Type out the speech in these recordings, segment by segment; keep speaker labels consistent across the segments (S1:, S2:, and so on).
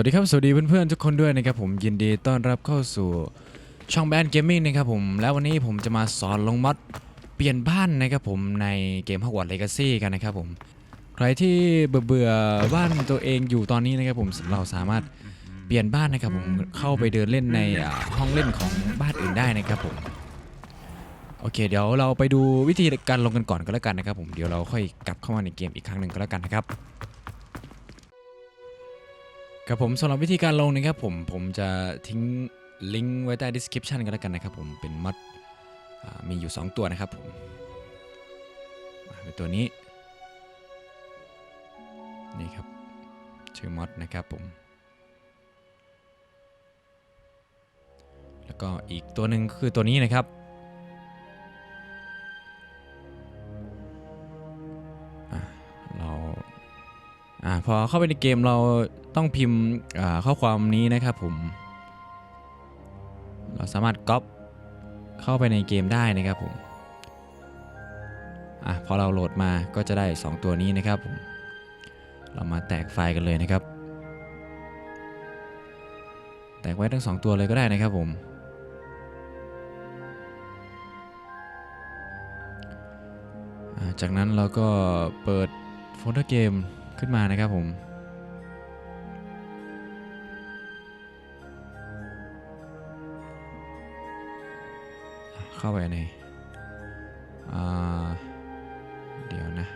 S1: วัสดีครับ สวัสดีเพื่อนๆทุกคนด้วยนะครับผมยินดีต้อนรับเข้าสู่ช่องแบนเกมมิ่งนะครับผมแล้ววันนี้ผมจะมาสอนลงมอดเปลี่ยนบ้านนะครับผมในเกม Hogwarts Legacy กันนะครับผม ใครที่เบื่อเบื่อๆบ้านตัวเองอยู่ตอนนี้นะครับผมเราสามารถเปลี่ยนบ้านนะครับผมเข้าไปเดินเล่นในห้องเล่นของบ้านอื่นได้นะครับผมโอเค เดี๋ยวเราไปดูวิธีการลงกันก่อนก็แล้วกันนะครับผมเดี๋ยวเราค่อยกลับเข้ามาในเกมอีกครั้งหนึ่งก็แล้วกันนะครับ ครับผมสำหรับวิธีการลงนะครับผมผมจะทิ้งลิงก์ไว้ใต้ description กันแล้วกันนะครับผมเป็นมัดมีอยู่ 2 ตัวนะครับผมเป็นตัวนี้ นี่ครับ ชื่อมอดนะครับผม แล้วก็อีกตัวหนึ่งคือตัวนี้นะครับ เราอ่าพอเข้าไปในเกมเรา ต้องพิมพ์ข้อความนี้นะครับผม เราสามารถก๊อปเข้าไปในเกมได้นะครับผมอะพอเราโหลดมาก็จะได้ 2 ตัวนี้นะครับผมเรามาแตกไฟล์กันเลยนะครับ แตกไว้ทั้ง 2 ตัวเลยก็ได้นะครับผมจากนั้นเราก็เปิดโฟลเดอร์เกมขึ้นมานะครับผม เข้าไปในเดี๋ยวนะ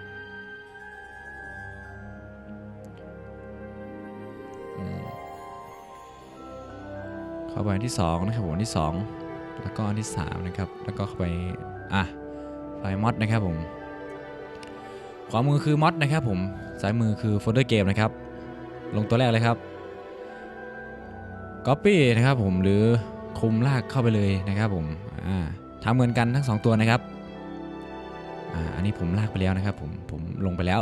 S1: เข้าไปอันที่2นะครับผมอันที่2แล้วก็อันที่3นะครับแล้วก็เข้าไปอะไฟล์มอดนะครับผมขวามือคือมอดนะครับผมซ้ายมือคือโฟลเดอร์เกมนะครับ ลงตัวแรกเลยครับ Copy นะครับผมหรือคุมลากเข้าไปเลยนะครับผมอ่า ทำเหมือนกันทั้ง 2 ตัวนะครับอ่าอันนี้ผมลากไปแล้วนะครับผมผมลงไปแล้ว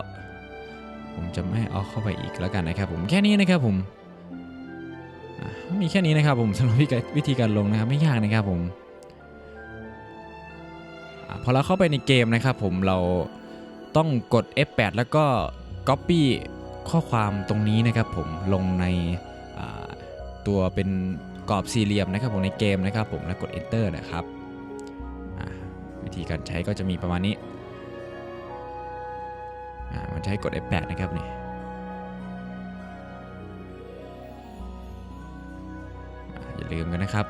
S1: ผมจะไม่เอาเข้าไปอีกแล้วกันนะครับ ผมแค่นี้นะครับผมมีแค่นี้นะครับผมสำหรับวิธีการลงนะครับไม่ยากนะครับผมพอเราเข้าไปในเกมนะครับผมเราต้องกด F8 แล้วก็ Copy ข้อความตรงนี้นะครับผมลงในตัวเป็นกรอบสี่เหลี่ยมนะครับผมในเกมนะครับผมแล้วกด Enter นะครับ วิธีการใช้ก็จะมีประมาณนี้อ่ามันใช้กด F8 นะครับนี่อย่าลืมกันนะครับ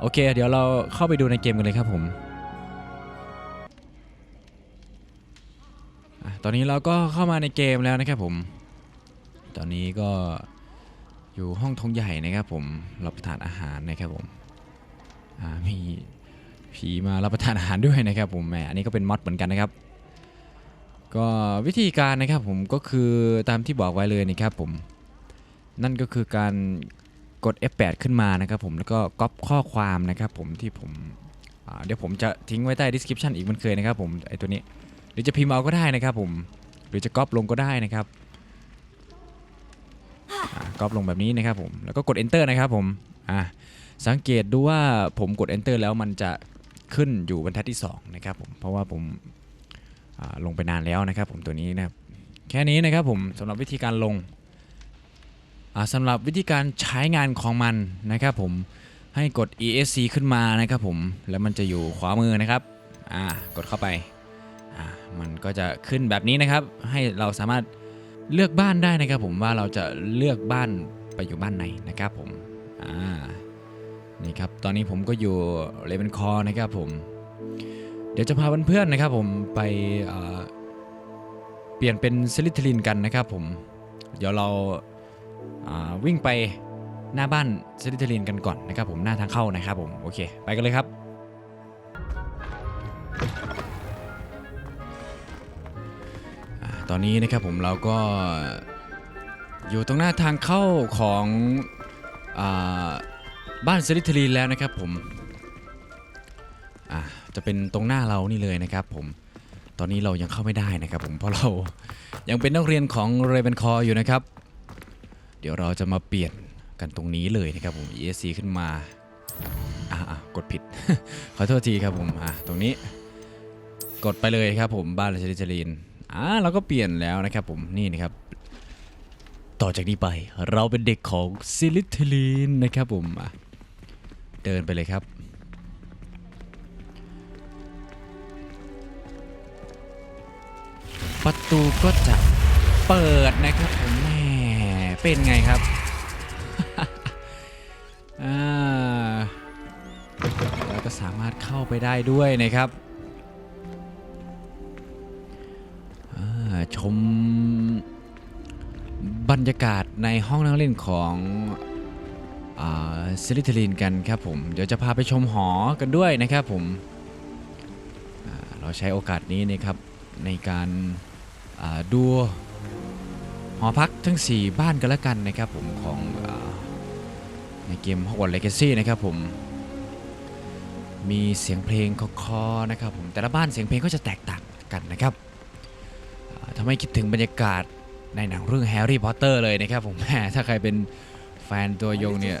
S1: โอเค เดี๋ยวเราเข้าไปดูในเกมกันเลยครับผมตอนนี้เราก็เข้ามาในเกมแล้วนะครับผม ตอนนี้ก็อยู่ห้องทงใหญ่นะครับผมรับประทานอาหารนะครับผมอ่ามี ผีมารับประทานอาหารด้วยนะครับผมแหมอันนี้ก็เป็นมอดเหมือนกันนะครับ ก็วิธีการนะครับผมก็คือตามที่บอกไว้เลยนะครับผมนั่นก็คือการกด F8 ขึ้นมานะครับผมแล้วก็ก๊อปข้อความนะครับผมที่ผมเดี๋ยวผมจะทิ้งไว้ใต้ description อีกเหมันเคยนะครับผมไอตัวนี้หรือจะพิมพ์เอาก็ได้นะครับผมหรือจะก๊อปลงก็ได้นะครับก๊อปลงแบบนี้นะครับผมแล้วก็กด enter นะครับผมอ่าสังเกตดูว่าผมกด enter แล้วมันจะ ขึ้นอยู่บรรทัดที่2นะครับผมเพราะว่าผมาลงไปนานแล้วนะครับ ผมตัวนี้นะครับแค่นี้นะครับผมสำหรับวิธีการลงอ่าสำหรับวิธีการใช้งานของมันนะครับ ผมให้กด ESC ขึ้นมานะครับ ผมแล้วมันจะอยู่ขวามือนะครับอ่ากดเข้าไปอ่ามันก็จะขึ้นแบบนี้นะครับ ให้เราสามารถเลือกบ้านได้นะครับ ผมว่าเราจะเลือกบ้านไปอยู่บ้านไหนนะครับ ผมอ่า นี่ครับตอนนี้ผมก็อยู่เลเวนคอนะครับผม เดี๋ยวจะพาเพื่อนๆนะครับผมไปเเปลี่ยนเป็นซิลิทลินกันนะครับผม เดี๋ยวเราอ่าวิ่งไปหน้าบ้านซิลิทลินกันก่อนนะครับผมหน้าทางเข้านะครับผมโอเค ไปกันเลยครับตอนนี้นะครับผมเราก็อยู่ตรงหน้าทางเข้าของอ่า บ้านซิลิทรีนแล้วนะครับผมอ่าจะเป็นตรงหน้าเรานี่เลยนะครับผมตอนนี้เรายังเข้าไม่ได้นะครับผมเพราะเรายังเป็นนักเรียนของเรเ n นคออยู่นะครับ เดี๋ยวเราจะมาเปลี่ยนกันตรงนี้เลยนะครับผม ESC ขึ้นมาอ่าอ่ากดผิด ขอโทษทีครับผมอ่าตรงนี้ กดไปเลยครับผมบ้านซิลิทรีนอ่าเราก็เปลี่ยนแล้วนะครับผมนี่นะครับ ต่อจากนี้ไปเราเป็นเด็กของซิลิทลีนนะครับผมอะ เดินไปเลยครับ ประตูก็จะเปิดนะครับผมแม่เป็นไงครับเราก็สามารถเข้าไปได้ด้วยนะครับชมบรรยากาศในห้องนั่งเล่นของ ซิลิทลินกันครับผม เดี๋ยวจะพาไปชมหอกันด้วยนะครับผมเราใช้โอกาสนี้นะครับในการาดูหอพักทั้ง 4 บ้านกันล้วกันนะครับผมของอในเกม Hogwarts Legacy นะครับผม มีเสียงเพลงคอๆนะครับผมแต่ละบ้านเสียงเพลงก็จะแตกต่างกันนะครับทำให้คิดถึงบรรยากาศในหนังเรื่องแฮร์รี่พอตเตอร์เลยนะครับผมแหมถ้าใครเป็น แฟนตัวยงเนี่ย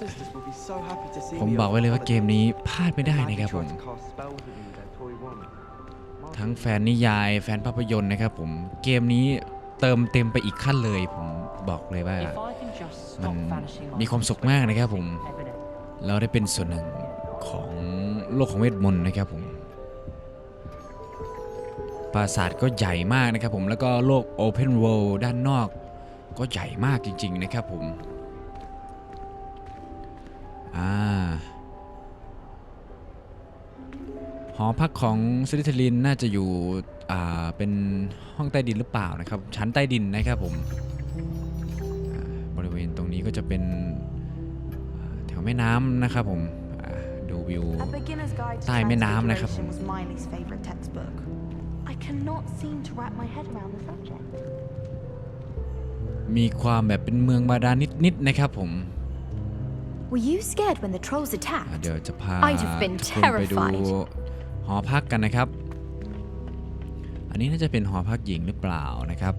S1: ผมบอกไว้เลยว่าเกมนี้พลาดไม่ได้นะครับผม ทั้งแฟนนิยายแฟนภาพยนตร์นะครับผม เกมนี้เติมเต็มไปอีกขั้นเลย ผมบอกเลยว่า
S2: มัน
S1: มีความสุขมากนะครับผม เราได้เป็นส่วนหนึ่งของโลกของเวทมนต์นะครับผมปราสาทก็ใหญ่มากนะครับผมแล้วก็โลก Open World ด้านนอกก็ใหญ่มากจริง ๆ นะครับผม อ่าหอพักของซิลิทลินน่าจะอยู่อ่าเป็นห้องใต้ดินหรือเปล่านะครับ ชั้นใต้ดินนะครับผมอ่าบริเวณตรงนี้ก็จะเป็นอ่าแถวแม่น้ำนะครับผมอ่าดูวิว
S3: A beginner's guide to
S1: ใต้แม่น้ำนะครับผม
S3: Transfiguration was Miley's favorite textbook. I cannot seem to wrap my head around the subject.
S1: มีความแบบเป็นเมืองบาดาลนิดๆนะครับผม
S4: Were you scared when the trolls
S1: อ่า
S4: attacked?
S1: เดี๋ยวจะพา
S4: I'd have been
S1: ทุกคนไปดู
S4: terrified
S1: หอพักกันนะครับ อันนี้น่าจะเป็นหอพักหญิงหรือเปล่านะครับ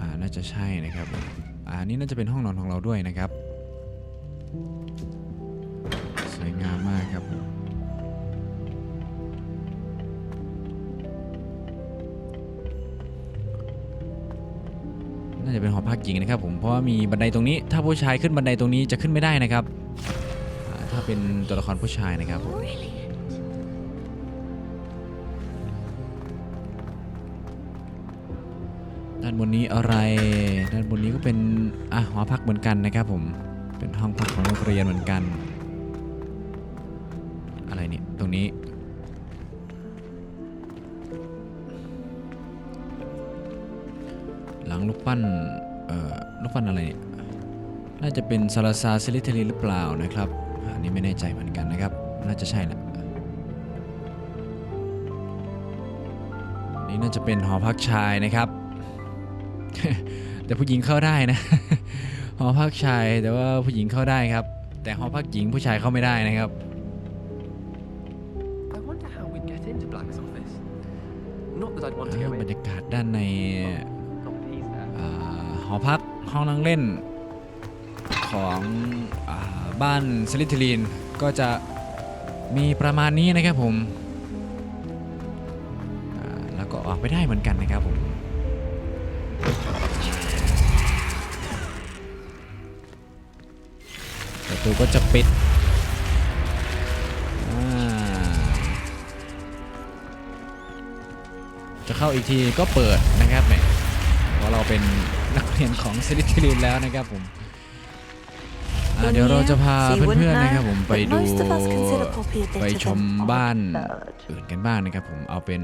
S1: อ่าน่าจะใช่นะครับผมอ่าอันนี้น่าจะเป็นห้องนอนของเราด้วยนะครับ หอพักหญิงนะครับผมเพราะว่ามีบันไดตรงนี้ ถ้าผู้ชายขึ้นบันไดตรงนี้จะขึ้นไม่ได้นะครับ ถ้าเป็นตัวละครผู้ชายนะครับผมด้านบนนี้อะไร ด้านบนนี้ก็เป็นอะหอพักเหมือนกันนะครับผม เป็นห้องพักของนักเรียนเหมือนกัน อะไรเนี่ย ตรงนี้ หลังลูกปั้น เอ่อลูกปั้นอะไรเนี่ย น่าจะเป็นซาลาซาซิลิเทลีหรือเปล่านะครับ อันนี้ไม่แน่ใจเหมือนกันนะครับ น่าจะใช่แหละ นี่น่าจะเป็นหอพักชายนะครับ แต่ผู้หญิงเข้าได้นะ หอพักชายแต่ว่าผู้หญิงเข้าได้ครับ แต่หอพักหญิงผู้ชายเข้าไม่ได้นะครับ อพักห้องนั่งเล่นของอบ้านสลิทลีนก็จะมีประมาณนี้นะครับผมแล้วก็ออกไปได้เหมือนกันนะครับผมประตูก็จะปิดจะเข้าอีกทีก็เปิดนะครับเนี่ย เพราะเราเป็นนักเรียนของซิลิทิลินแล้วนะครับผมอ่าเดี๋ยวเราจะพา
S3: So you wouldn't
S1: เพื่อนๆนะครับ
S3: know,
S1: ผมไป
S3: but
S1: ดู
S3: most of us consider Poppy a bit
S1: ไป
S3: of
S1: ชม
S3: an odd
S1: บ้าน
S3: bird.
S1: อื่นกันบ้างนะครับผมเอาเป็น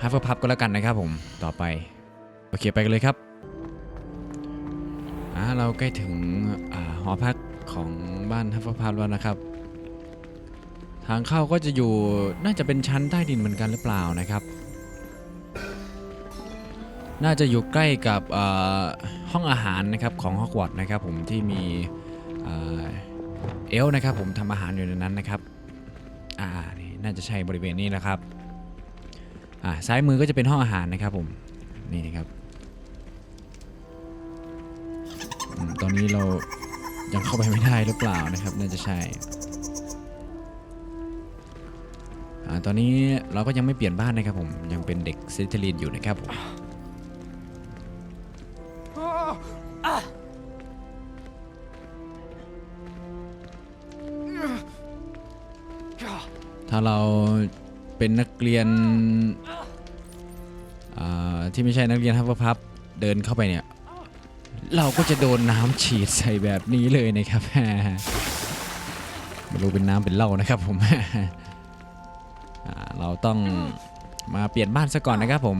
S1: ฮัฟเฟิลพับก็แล้วกันนะครับผมต่อไปโอเคไปกันเลยครับอ่าเราใกล้ถึงอาหอพักของบ้านฮัฟเฟิลพับแล้วนะครับ ทางเข้าก็จะอยู่น่าจะเป็นชั้นใต้ดินเหมือนกันหรือเปล่านะครับ น่าจะอยู่ใกล้กับห้องอาหารนะครับของฮอกวอตส์นะครับผมที่มีเอล์นะครับผมทำอาหารอยู่ในนั้นนะครับอ่านี่น่าจะใช่บริเวณนี้นะครับอ่าซ้ายมือก็จะเป็นห้องอาหารนะครับผมนี่นะครับตอนนี้เรายังเข้าไปไม่ได้หรือเปล่านะครับ น่าจะใช่อ่าตอนนี้เราก็ยังไม่เปลี่ยนบ้านนะครับผมยังเป็นเด็กซิลิทลีนอยู่นะครับผม ถ้าเราเป็นนักเรียนที่ไม่ใช่นักเรียนฮับพับเดินเข้าไปเนี่ย เราก็จะโดนน้ำฉีดใส่แบบนี้เลยนะครับไม่รู้เป็นน้ำเป็นเหล้านะครับผมเราต้องมาเปลี่ยนบ้านซะก่อนนะครับผม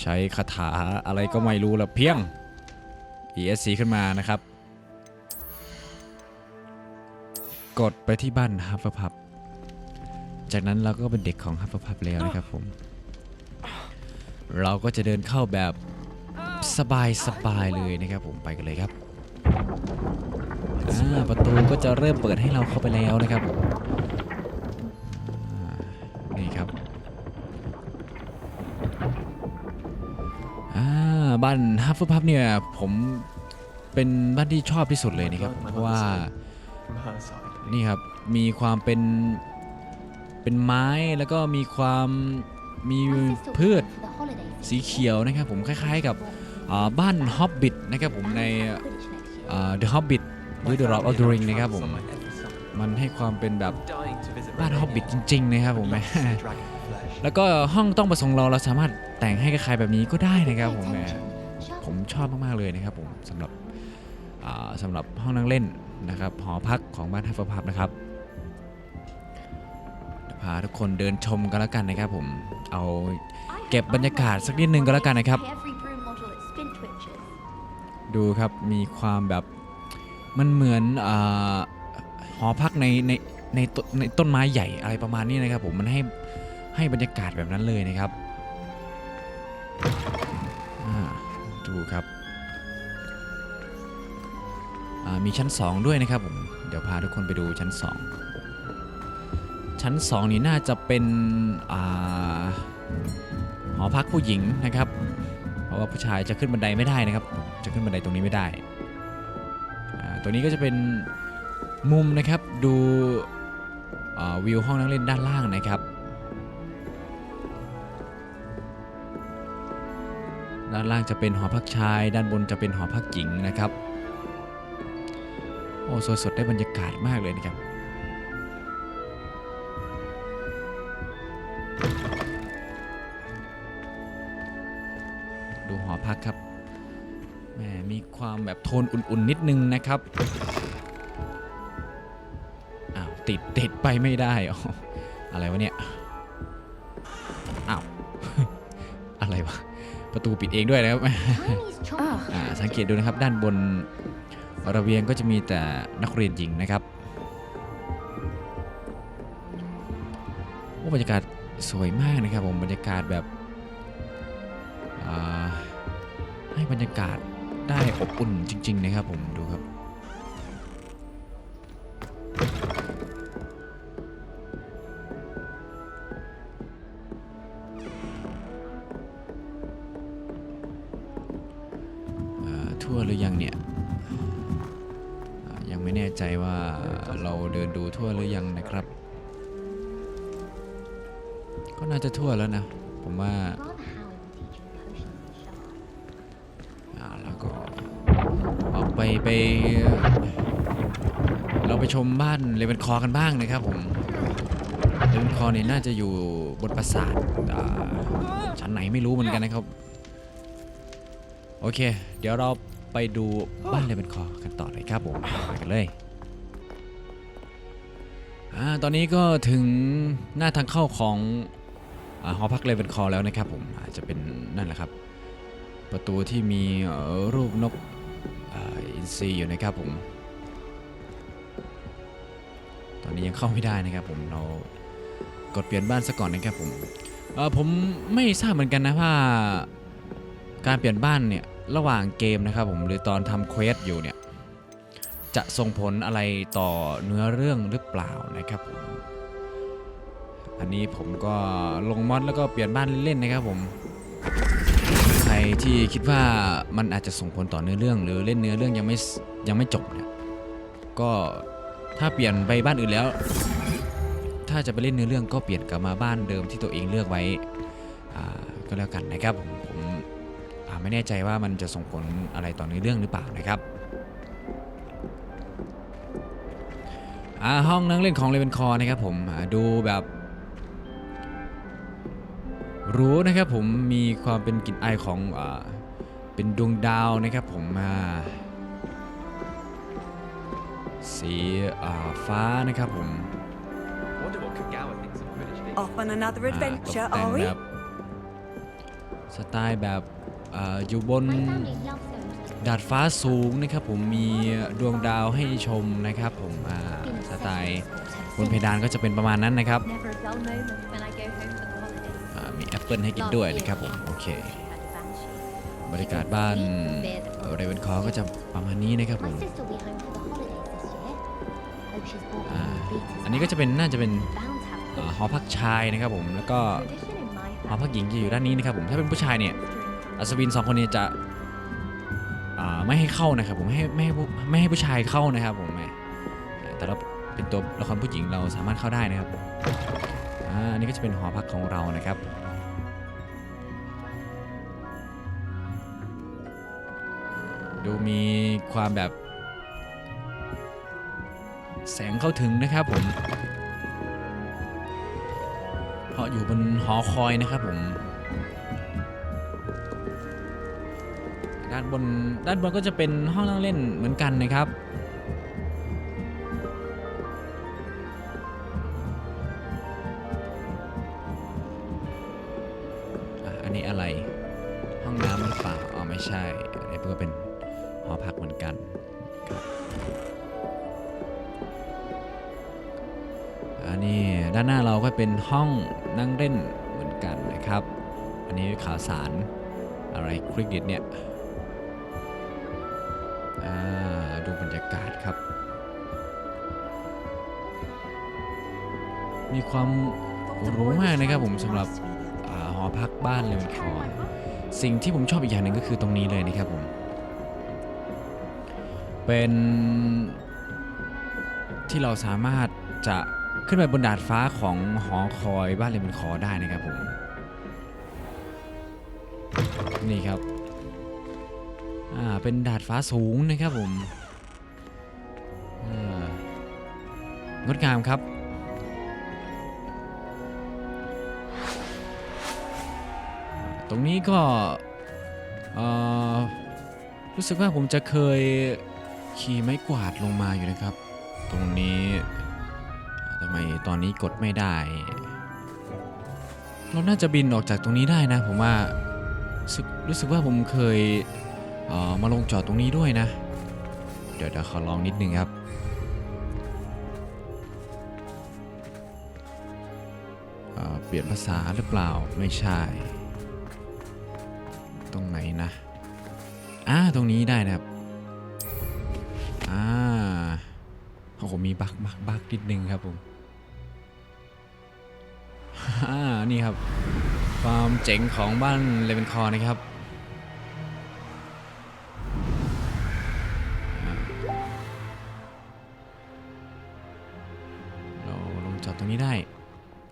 S1: ใช้คาถาอะไรก็ไม่รู้ละเพียง ESC ขึ้นมานะครับ กดไปที่บ้านฮับพับ จากนั้นเราก็เป็นเด็กของฮับพับแล้วนะครับผม เราก็จะเดินเข้าแบบสบายสบายๆเลยนะครับผมไปกันเลยครับอ่าประตูก็จะเริ่มเปิดให้เราเข้าไปแล้วนะครับผมอ่านี่ครับอ่าบ้านฮับพับเนี่ยผมเป็นบ้านที่ชอบที่สุดเลยนะครับเพราะว่า
S2: From her side.
S1: นี่ครับมีความเป็น เป็นไม้แล้วก็มีความมีพืชสีเขียวนะครับผมคล้ายๆกับบ้านฮอบบิทนะครับผมใน The Hobbit หรือ The Lord of the Ring นะครับผมมันให้ความเป็นแบบบ้านฮอบบิทจริง ๆ นะครับผมแล้วก็ห้องต้องประสงค์เราเราสามารถแต่งให้คล้ายๆแบบนี้ก็ได้นะครับผมแหมผมชอบมากๆเลยนะครับผมสำหรับสำหรับห้องนั่งเล่นนะครับหอพักของบ้านฮัฟเฟิลพับนะครับ พาทุกคนเดินชมกันแล้วกันนะครับผม เอาเก็บบรรยากาศสักนิดนึงก็แล้วกันนะครับ ดูครับมีความแบบมันเหมือนอหอพักในในในต้นในต้นไม้ใหญ่อะไรประมาณนี้นะครับผมมันให้ให้บรรยากาศแบบนั้นเลยนะครับดูครับมีชั้น 2 ด้วยนะครับผม เดี๋ยวพาทุกคนไปดูชั้น 2 ชั้น 2 นี่น่าจะเป็นอหอพักผู้หญิงนะครับ เพราะว่าผู้ชายจะขึ้นบันไดไม่ได้นะครับ จะขึ้นบันไดตรงนี้ไม่ได้ ตัวนี้ก็จะเป็นมุมนะครับดูวิวห้องนั่งเล่นด้านล่างนะครับ ด้านล่างจะเป็นหอพักชาย ด้านบนจะเป็นหอพักหญิงนะครับ โอ้สวยสดได้บรรยากาศมากเลยนะครับ พักครับแหมมีความแบบโทนอุ่นๆนิดนึงนะครับอ้าวติดติดไปไม่ได้อ๋ออะไรวะเนี่ยอ้าวอะไรวะประตูปิดเองด้วยนะครับอ่าสังเกตดูนะครับด้านบนระเบียงก็จะมีแต่นักเรียนหญิงนะครับโอ้บรรยากาศสวยมากนะครับผมบรรยากาศแบบอ่า ให้บรรยากาศได้อบอุ่นจริง ๆ นะครับผมดูครับ ชมบ้านเลเวนคอกันบ้างนะครับผมเลเวนคอเนี่ยน่าจะอยู่บนปราสาทชั้นไหนไม่รู้เหมือนกันนะครับ โอเค เดี๋ยวเราไปดูบ้านเลเวนคอกันต่อเลยครับผมไปกันเลยอาตอนนี้ก็ถึงหน้าทางเข้าของอหอพักเลเวนคอแล้วนะครับผมอาจจะเป็นนั่นแหละครับ ประตูที่มีรูปนกอาอินทรีอยู่นะครับผม ตอนนี้ยังเข้าไม่ได้นะครับผมเรากดเปลี่ยนบ้านซะก่อนนะครับผมเออผมไม่ทราบเหมือนกันนะว่าการเปลี่ยนบ้านเนี่ยระหว่างเกมนะครับผมหรือตอนทำเควสอยู่เนี่ยจะส่งผลอะไรต่อเนื้อเรื่องหรือเปล่านะครับผมอันนี้ผมก็ลงมอดแล้วก็เปลี่ยนบ้านเล่นๆนะครับผมใครที่คิดว่ามันอาจจะส่งผลต่อเนื้อเรื่อง หรือเล่นเนื้อเรื่องยังไม่ยังไม่จบเนี่ยก็ ถ้าเปลี่ยนไปบ้านอื่นแล้ว ถ้าจะไปเล่นเนื้อเรื่องก็เปลี่ยนกลับมาบ้านเดิมที่ตัวเองเลือกไว้ก็แล้วกันนะครับผมผมไม่แน่ใจว่ามันจะส่งผลอะไรต่อในเรื่องหรือเปล่านะครับอ่าห้องนั่งเล่นของเลเวนคอนะครับผมดูแบบรู้นะครับผมมีความเป็นกลิ่นอายของอเป็นดวงดาวนะครับผมอ่า สีอ่าฟ้านะครับผม
S2: Wonder what Kagawa thinks of British League.
S5: Off on another
S1: อ่าตก
S5: adventure,
S1: แต่ง
S5: are we?
S1: แบบสไตล์แบบอ่าอยู่บน
S6: My family loves those.
S1: ดาดฟ้าสูงนะครับผมมีดวงดาวให้ชมนะครับผมอ่าสไตล์บนเพดานก็จะเป็นประมาณนั้นนะครับ
S6: Never a dull moment when I go home for the holidays.
S1: อ่ามีแอปเปิลให้กินด้วยนะครับผมโอเค
S6: She had a banshee.
S1: บรรยากาศบ้านเรเวนคอก็จะประมาณนี้นะครับผ
S6: My
S1: ม อ่า
S6: new beaters
S1: อันนี้ก็จะเป็นน่าจะเป็น
S6: bound to have
S1: อ่า
S6: good
S1: หอพักชายนะครับผมแล้วก็
S6: tradition in my
S1: หอพักหญิงจะอยู่ด้านนี้นะครับผมถ้าเป็นผู้ชายเนี่ยอัศวินสองคนนี้จะอ่าไม่ให้เข้านะครับผมไม่ให้ไม่ให้ผู้ไม่ให้ผู้ชายเข้านะครับผมแหมแต่เราเป็นตัวละครผู้หญิงเราสามารถเข้าได้นะครับอ่าอันนี้ก็จะเป็นหอพักของเรานะครับดูมีความแบบ แสงเข้าถึงนะครับผมเพราะอยู่บนหอคอยนะครับผม ด้านบนด้านบนก็จะเป็นห้องนั่งเล่นเหมือนกันนะครับ ห้องนั่งเล่นเหมือนกันนะครับ อันนี้ข่าวสารอะไรคลิกดิตเนี่ยดูบรรยากาศครับ มีความหรู้มากนะครับผมสำหรับหอพักบ้านเลวนคอสิ่งที่ผมชอบอีกอย่างหนึ่งก็คือตรงนี้เลยนะครับผม เป็นที่เราสามารถจะ ขึ้นไปบนดาดฟ้าของหอคอยบ้านเลวนคอได้นะครับผม นี่ครับ อ่า เป็นดาดฟ้าสูงนะครับผม งดงามครับตรงนี้ก็รู้สึกว่าผมจะเคยขี่ไม้กวาดลงมาอยู่นะครับ ตรงนี้ ไมตอนนี้กดไม่ได้ เราน่าจะบินออกจากตรงนี้ได้นะ ผมว่ารู้สึกว่าผมเคยเออมาลงจอดตรงนี้ด้วยนะ เดี๋ยวเดี๋ยวขอลองนิดนึงครับเเปลี่ยนภาษาหรือเปล่าไม่ใช่ ตรงไหนนะอ่าตรงนี้ได้นะครับอ่าโอ้โหมีบักบักบักนิดนึงครับผม อ่านี่ครับ ความเจ๋งของบ้านเลเวนคอร์นะครับเราลงจอดตรงนี้ได้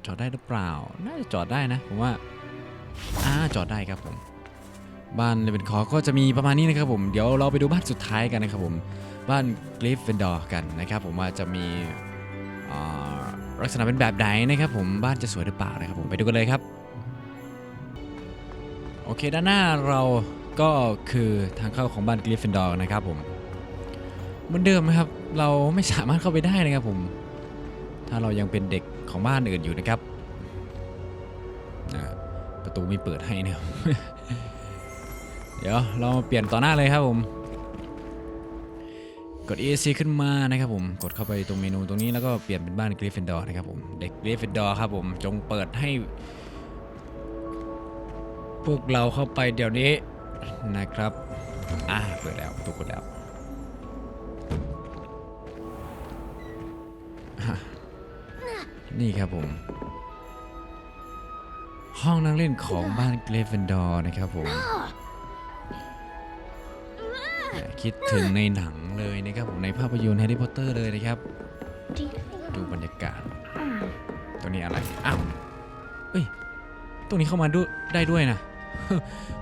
S1: จอดได้หรือเปล่า น่าจะจอดได้นะผมว่าอ่าจอดได้ครับผม บ้านเลเวนคอร์ก็จะมีประมาณนี้นะครับผม เดี๋ยวเราไปดูบ้านสุดท้ายกันนะครับผม บ้านกริฟฟินดอร์กันนะครับผมว่าจะมีอ่า ลักษณะเป็นแบบไหนนะครับผมบ้านจะสวยหรือเปล่านะครับผมไปดูกันเลยครับ โอเคด้านหน้าเราก็คือทางเข้าของบ้านกริฟฟินดอร์นะครับผมเหมือนเดิมนะครับเราไม่สามารถเข้าไปได้นะครับผมถ้าเรายังเป็นเด็กของบ้านอื่นอยู่นะครับประตูไม่เปิดให้นะครับเดี๋ยวเรามาเปลี่ยนต่อหน้าเลยครับผม กด ESC ขึ้นมานะครับผม กดเข้าไปตรงเมนูตรงนี้แล้วก็เปลี่ยนเป็นบ้านกริฟฟินดอร์นะครับผม เด็กกริฟฟินดอร์ครับผม จงเปิดให้ พวกเราเข้าไปเดี๋ยวนี้นะครับ อ่าเปิดแล้วตูกดแล้ว นี่ครับผม ห้องนั่งเล่นของบ้านเกรฟเฟนดอร์นะครับผม คิดถึงในหนังเลยนะครับผมในภาพยนตร์แฮร์รี่พอตเตอร์เลยนะครับ ดูบรรยากาศ ตรงนี้อะไร อ้าว เฮ้ย ตรงนี้เข้ามาด้วยได้ด้วยนะ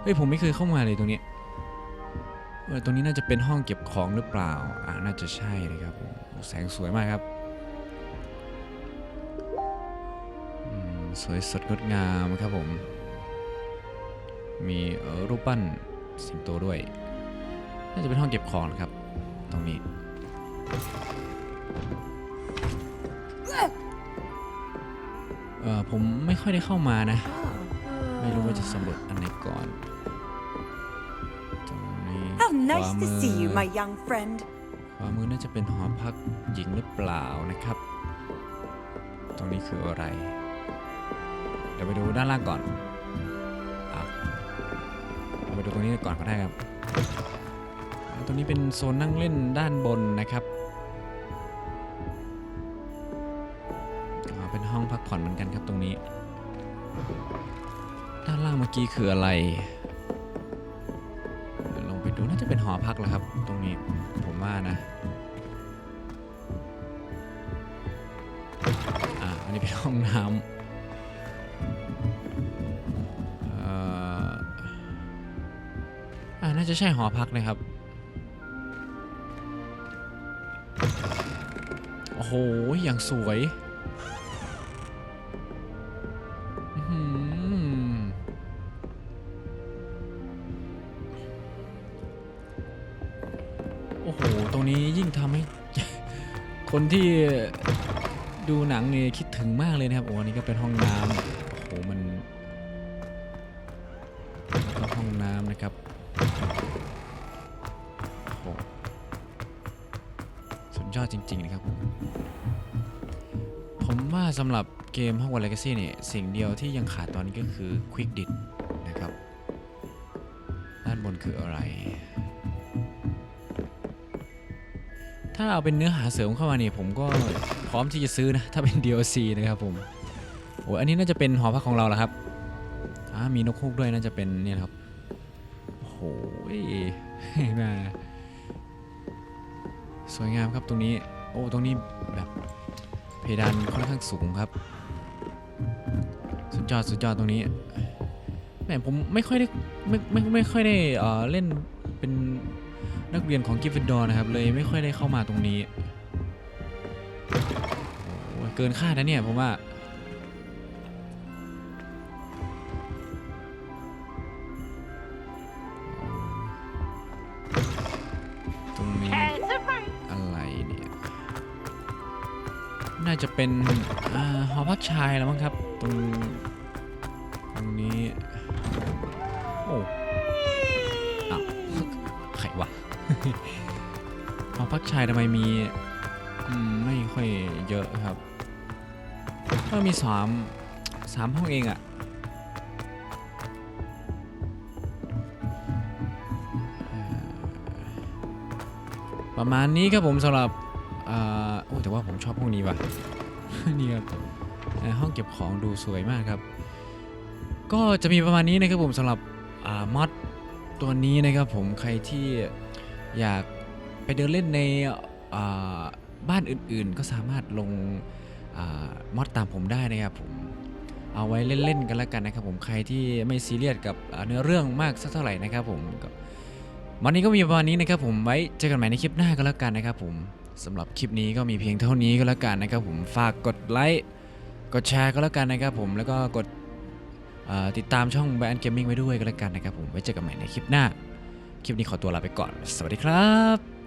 S1: เฮ้ยผมไม่เคยเข้ามาเลยตรงนี้เออตรงนี้น่าจะเป็นห้องเก็บของหรือเปล่า อ่าน่าจะใช่เลยครับผมแสงสวยมากครับสวยสดงดงามครับผม มีรูปปั้นสิงโตด้วย น่าจะเป็นห้องเก็บของนะครับ ตรงนี้ เออผมไม่ค่อยได้เข้ามานะ ไม่รู้ว่าจะสำรวจอันไหนก่อนตรงนี้
S5: How
S1: ขวา
S5: nice
S1: มื
S5: to
S1: อ
S5: see you, my young friend.
S1: ขวามือน่าจะเป็นหอพักหญิงหรือเปล่านะครับ ตรงนี้คืออะไร เดี๋ยวไปดูด้านล่างก่อนอะเราไปดูตรงนี้ก่อนก็ได้ครับอ่า ตรงนี้เป็นโซนนั่งเล่นด้านบนนะครับเป็นห้องพักผ่อนเหมือนกันครับตรงนี้ ด้านล่างเมื่อกี้คืออะไรเดี๋ยวลงไปดูน่าจะเป็นหอพักแล้วครับ ตรงนี้ผมว่านะอ่าอันนี้เป็นห้องน้ำอ่าน่าจะใช่หอพักนะครับ หอย่างสวยอือหือโอ้โห ตรงนี้ยิ่งทำให้ คนที่ดูหนังเนี่ยคิดถึงมากเลยนะครับ โอ้อันนี้ก็เป็นห้องน้ำ อดจริง ๆ นะครับ ผมว่าสำหรับเกม Hogwarts Legacy เนี่ย สิ่งเดียวที่ยังขาดตอนนี้ก็คือ Quick d i t นะครับ ด้านบนคืออะไร ถ้าเอาเป็นเนื้อหาเสริมเข้ามาเนี่ยผมก็พร้อมที่จะซื้อนะ ถ้าเป็น DLC นะครับผม โอ้ยอันนี้น่าจะเป็นหอพักของเราแล้วครับอ่ามีนกฮูกด้วยน่าจะเป็นเนี่ยครับโอ้โหน่า วยงามครับตรงนี้ โอ้ตรงนี้แบบเพดานค่อนข้างสูงครับ สุดยอดสุดยอดตรงนี้แหมผมไม่ค่อยได้ไม่ไม่ไม่ค่อยได้เอ่อเล่นเป็นนักเรียนของกิฟฟินดอร์นะครับ เลยไม่ค่อยได้เข้ามาตรงนี้เกินคาดนะเนี่ยผมว่า จะเป็นอหอพักชายแล้วมั้งครับ ตรงตรงนี้ โอ้อ้าวใครวะหอพักชายทำไมมีมไม่ค่อยเยอะครับก็มีสามสามห้องเองอะเอ่อประมาณนี้ครับผมสำหรับ อ่าโอ้แต่ว่าผมชอบห้องนี้ว่ะ นี่ครับห้องเก็บของดูสวยมากครับ ก็จะมีประมาณนี้นะครับผมสำหรับมอดตัวนี้นะครับผมใครที่อยากไปเดินเล่นในบ้านอื่นๆ ก็สามารถลงอมอดตามผมได้นะครับผมเอาไว้เล่นๆกันแล้วกันนะครับผมใครที่ไม่ซีเรียสกับเนื้อเรื่องมากสักเท่าไหร่นะครับผมวันนี้ก็มีประมาณนี้นะครับผมไว้เจอกันใหม่ในคลิปหน้าก็แล้วกันนะครับผม สำหรับคลิปนี้ก็มีเพียงเท่านี้ก็แล้วกันนะครับผมฝากกดไลค์กดแชร์ก็แล้วกันนะครับผมแล้วก็กดติดตามช่องแบนเกมมิ่งไว้ด้วยก็แล้วกันนะครับผมไว้เจอกันใหม่ในคลิปหน้า คลิปนี้ขอตัวลาไปก่อน สวัสดีครับ